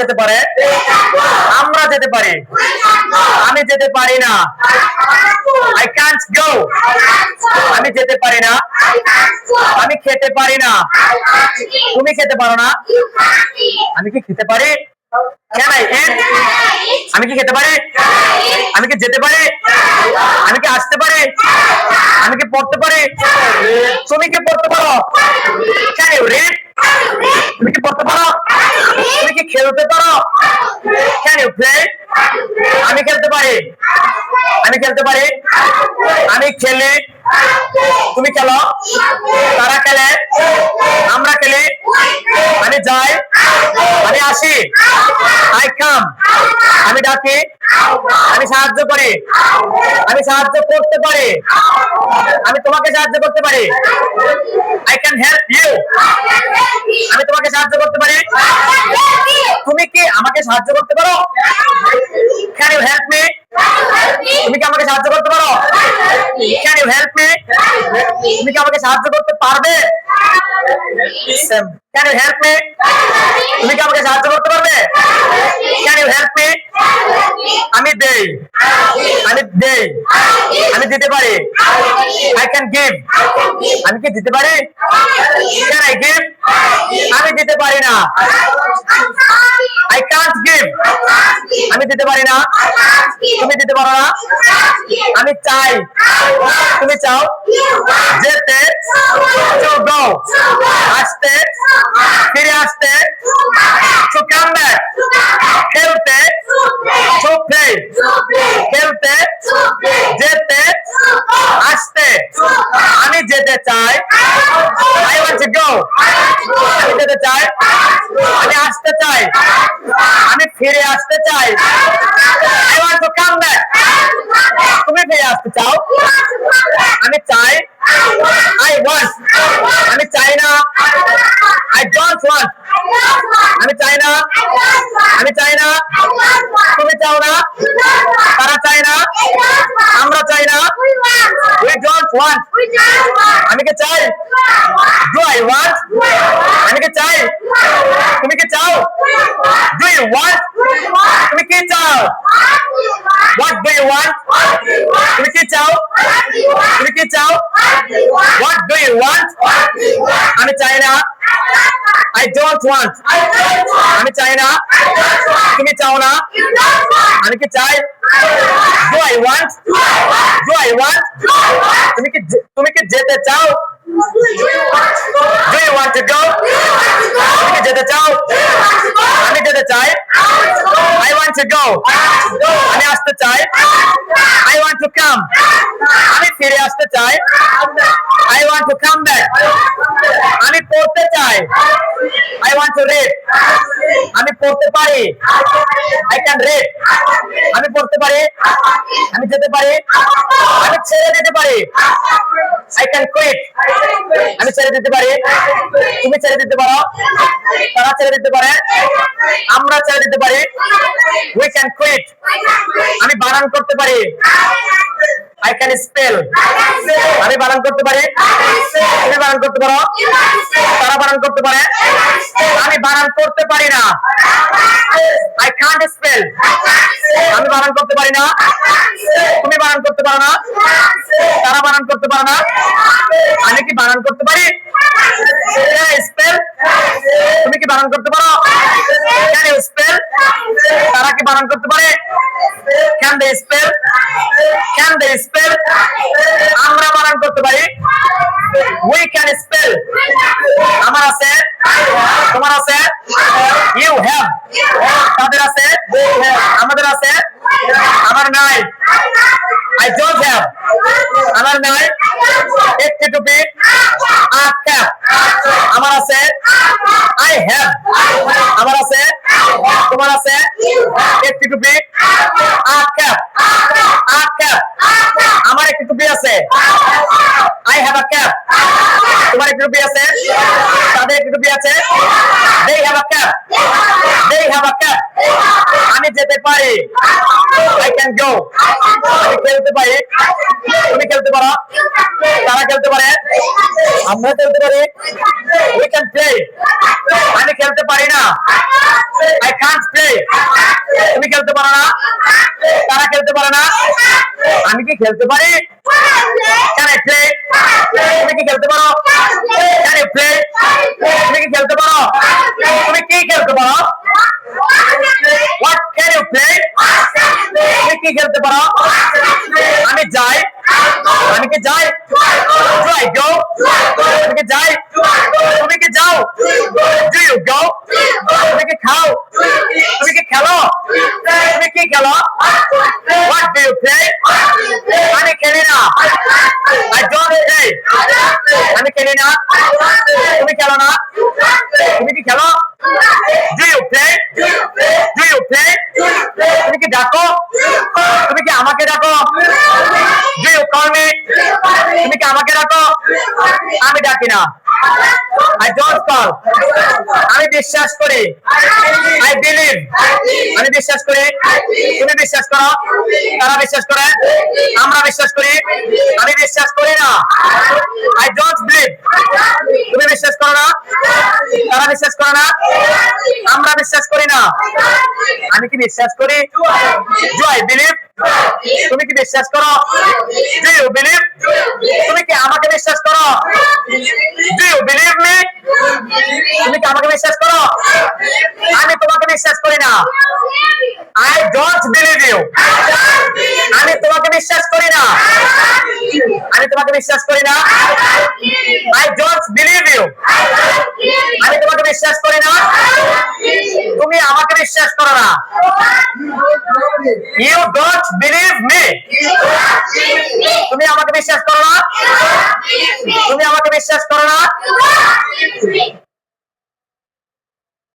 যেতে পারে? আমরা যেতে পারি। আমি যেতে পারি না। আই কান্ট গো আমি যেতে পারি না। আমি খেতে পারি না। তুমি খেতে পারো না। আমি কি খেতে পারি? আমি কি খেতে পারি? আমি কি যেতে পারি? আমি কি আসতে পারি? আমি কি পড়তে পারি? তুমি কি পড়তে পারো কেন রিড তুমি কি পড়তে পারো তুমি কি খেলতে পারো? কেন আমি খেলতে পারি? আমি খেলতে পারি? আমি খেলি তুমি খেলো? তারা খেলে? আমরা খেলি? আমি যাই? আমি আসি। I come. আমি ডাকি। আমি সাহায্য করি। আমি সাহায্য করতে পারি। আমি তোমাকে সাহায্য করতে পারি। I can help you. আমি তোমাকে সাহায্য করতে পারি। তুমি কি আমাকে সাহায্য করতে পারো? ক্যান ইউ হেল্প মি তুমি কি আমাকে সাহায্য করতে পারো? ক্যান ইউ হেল্প মি তুমি কি আমাকে সাহায্য করতে পারবে? ক্যান ইউ হেল্প মি তুমি কি আমাকে সাহায্য করতে পারবে? ক্যান ইউ হেল্প মি আমি দেই। আমি দেই। আমি দিতে পারি। আই ক্যান গিভ আমি কি দিতে পারি? ক্যান আই গিভ আমি দিতে পারি না। আই কান্ট গিভ আমি দিতে পারি না। তুমি দিতে পারো না? আমি চাই। তুমি চাও? যেতে go আসতে ফিরে আসতে come খেলতে play খেলতে যেতে আসতে। আমি যেতে চাই। আই ওয়ান্ট টু গো আমি যেতে চাই। আমি আসতে চাই। আমি ফিরে আসতে চাই। I want to come back তুমি ফিরে আসতে চাও আমি চাই আই ওয়ান্ট আমি চাই না আই ডোন্ট ওয়ান্ট আমি চাই না আমি চাই না তুমি চাও না তারা চায় না আমরা চাই না উই ডোন্ট ওয়ান্ট আমি কি চাই ডু আই ওয়ান্ট আমি কি চাই তুমি কি চাও ডু ইউ ওয়ান্ট তুমি কি চাও হোয়াট ডু ইউ ওয়ান্ট তুমি কি চাও তুমি কি চাও হোয়াট ডু ইউ ওয়ান্ট আমি চাই না আই ডোন্ট ওয়ান্ট আমি চাই না তুমি চাও না আমি কি চাই do I want do I want তুমি কি যে- তুমি কি যেতে চাও do you want to go তুমি কি যেতে চাও আমি যেতে চাই আই ওয়ান্ট টু গো আমি আসতে চাই আই ওয়ান্ট টু কাম আমি ফিরে আসতে চাই I want to come back আমি পড়তে চাই। আই ওয়ান্ট টু রিড আমি পড়তে পারি। আই ক্যান রিড আমি পড়তে পারি। আমি যেতে পারি। আমি ছেড়ে দিতে পারি। আই ক্যান কুইট আমি ছেড়ে দিতে পারি। তুমি ছেড়ে দিতে পারো। তারা ছেড়ে দিতে পারে। আমরা ছেড়ে দিতে পারি। উই ক্যান কুইট আমি বানান করতে পারি। আই ক্যান স্পেল আমি বানান করতে পারি তুমি বানান করতে পারো তারা বানান করতে পারে আমি বানান করতে পারি না আই কান্ট স্পেল আমি বানান করতে পারি না তুমি বানান করতে পারো না তারা বানান করতে পারো না আমি কি বানান করতে পারি স্পেল তুমি কি বানান করতে পারো ক্যান স্পেল তারা কি বানান করতে পারে can they spell can they spell আমরা বানান করতে পারি। উই ক্যান স্পেল আমার আছে? তোমার আছে? ইউ হ্যাভ তাদের আছে? আমাদের আছে? আমার নাই। আই ডোন্ট হ্যাভ আমার নাই। একটি টুপি। ক্যাপ আমার আছে? আই হ্যাভ আমার আছে? তোমার আছে? একটি টুপি। আর ক্যাপ ক্যাপ আমার একটি টুপি আছে। আই হ্যাভ আ ক্যাপ তোমার একটি টুপি আছে? তাদের একটি টুপি আছে? they have a cap they have a cap আমি যেতে পারি। I can go. আমি খেলতে পারি। তুমি খেলতে পারো? তারা খেলতে পারে? আমরা খেলতে পারি? We can play আমি খেলতে পারি না। I can't play তুমি খেলতে পারো না তারা খেলতে পারে না আমি কি খেলতে পারি can I play তুমি কি খেলতে পারো can you play তুমি কি খেলতে পারো তুমি কি খেলতে পারো what can you play তুমি কি খেলতে পারো আমি যাই আমি কি যাই do I go আমি কি যাই তুমি কি যাও do you go তুমি কি খাও তুমি কি খেলো? তুমি কি খেলো? What do you play? আমি খেলি না। I don't play আমি খেলি না। তুমি খেলো না। তুমি কি খেলো? Do you play? Do you play? তুমি কি ডাকো? তুমি কি আমাকে ডাকো? Do you call me? তুমি কি আমাকে ডাকো? আমি ডাকি না। I don't call আমি বিশ্বাস করি। I believe আমি বিশ্বাস করি। তুমি বিশ্বাস করো। তারা বিশ্বাস করে। আমরা বিশ্বাস করি। আমি বিশ্বাস করি না। I don't believe তুমি বিশ্বাস করো না? তারা বিশ্বাস করে না? আমরা বিশ্বাস করি না। আমি কি বিশ্বাস করি? জয় believe তুমি কি বিশ্বাস করো? Do you believe. তুমি কি আমাকে বিশ্বাস করো? Do you believe me. তুমি কি আমাকে বিশ্বাস করো? আমি তোমাকে বিশ্বাস করি না। I don't believe you. আমি তোমাকে বিশ্বাস করি আমি তোমাকে বিশ্বাস করি না। আই ডোন্ট বিলিভ ইউ আমি তোমাকে বিশ্বাস করি না। তুমি আমাকে বিশ্বাস করো না। ইউ ডোন্ট বিলিভ মি তুমি আমাকে বিশ্বাস করো না। তুমি আমাকে বিশ্বাস করো না।